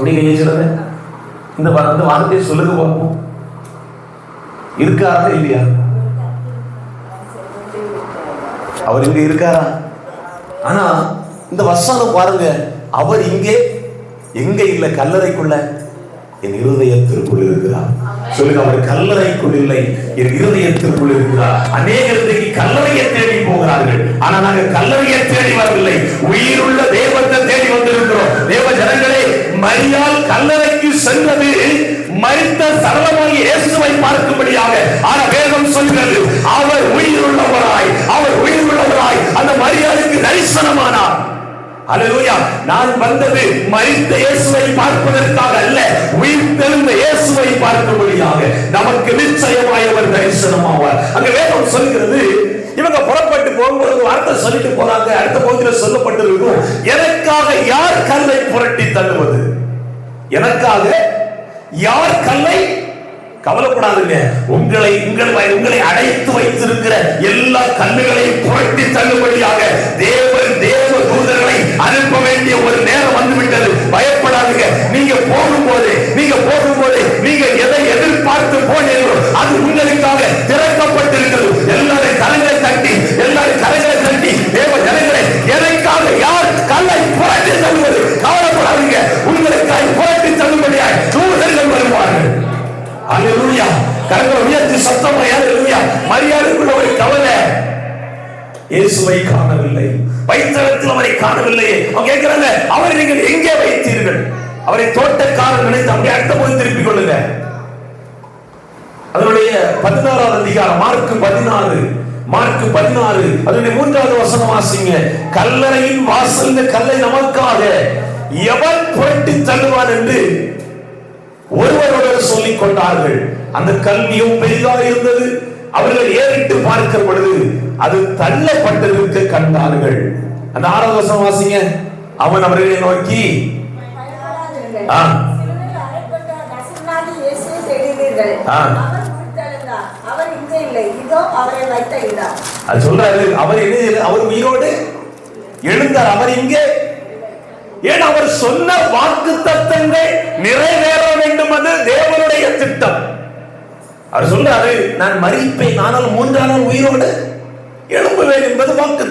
அப்படி கையை சொல்லுங்க. இந்த வா- இந்த வார்த்தையை சொல்லுங்க பார்ப்போம் இருக்காரா இல்லையா? அவர் இங்க இருக்காரா? ஆனா இந்த வசனம் பாருங்க. அவர் இங்கே எங்க இல்ல கல்லறைக்குள்ள? என் இருதயத்திற்குள் இருக்கிறார். சொல்லுங்க அவர் கல்லறைக்குள் இல்லை என் இருதயத்திற்குள் இருக்கிறார். அநேகர் இன்றைக்கு கல்லறையை தேடி போகிறார்கள். ஆனா நாங்க கல்லறையை தேடி வரவில்லை. உயிருள்ள தேவத்தை தேடி வந்திருக்கிறோம். தேவ ஜனங்களே மரியாள் கல்லறைக்கு சென்றது மரித்த சரளமாக இயேசுவை பார்க்கும்படியாக. ஆனா வேதம் சொல்கிறது அவர் உயிருள்ளவராய் அவர் உயிர் உள்ளவராய் அந்த மரியாளுக்கு தரிசனமானார். அலலூயா நான் வந்தது மறித்த இயேசுவை பார்ப்பதற்காக அல்ல உயிர் உயிர்த்தெழுந்த இயேசுவை பார்க்கும்படியாக. நமக்கு நிச்சயமாய் அவர் தரிசனமாக வார்த்தை சொல்லிட்டு போறாங்க. அடுத்த பகுதியில் சொல்லப்பட்டிருக்கும். எனக்காக யார் கல்லை புரட்டி தள்ளுவது? எனக்காக யார் கல்லை கவலைப்படாதுங்க. உங்களை உங்கள் உங்களை அடைத்து வைத்திருக்கிற எல்லா கல்லுகளையும் புரட்டி தள்ளுபடியாக சத்தமா அல்லேலூயா மரியாதைக்குள்ள ஒரு கவலை. இயேசுவை காணவில்லை. வைத்தளத்தில் அவரை காணவில்லையே அவங்க கேட்கிறாங்க அவரை நீங்கள் எங்கே வைத்தீர்கள்? அவரை தோட்டக்காரர் நினைத்து அப்படியே அடுத்த போய் திருப்பிக் கொள்ளுங்க. அதனுடைய பதினாறாவது அதிகாரம் மார்க்கு பதினாறு மார்க்கு பதினாறு அதனுடைய மூன்றாவது வசனம் வாசிங்க. கல்லறையின் வாசல் கல்லை நமக்காக எவன் புரட்டி தள்ளுவான்? என்று ஒருவரோடு சொல்லிக் கொண்டார்கள். அந்த கல்வியும் பெரிதாக இருந்தது. அவர்கள் ஏறிட்டு பார்க்கிற பொழுது அது தள்ளப்பட்டிருக்க கண்டார்கள். அந்த ஆறாவது வசனம் வாசிங்க. அவன் அவர்களை நோக்கி அது சொல்றாரு அவர் என்ன? அவர் உயிரோடு எழுந்தார். அவர் இங்கே. ஏன்? அவர் சொன்ன வாக்கு தத்தங்கள் அவர் சொல்றாரு நான் மறிப்பேன் ஆனால் மூன்றாம் நாள் உயிரோடு எழும்புவேன் என்பது வாக்கு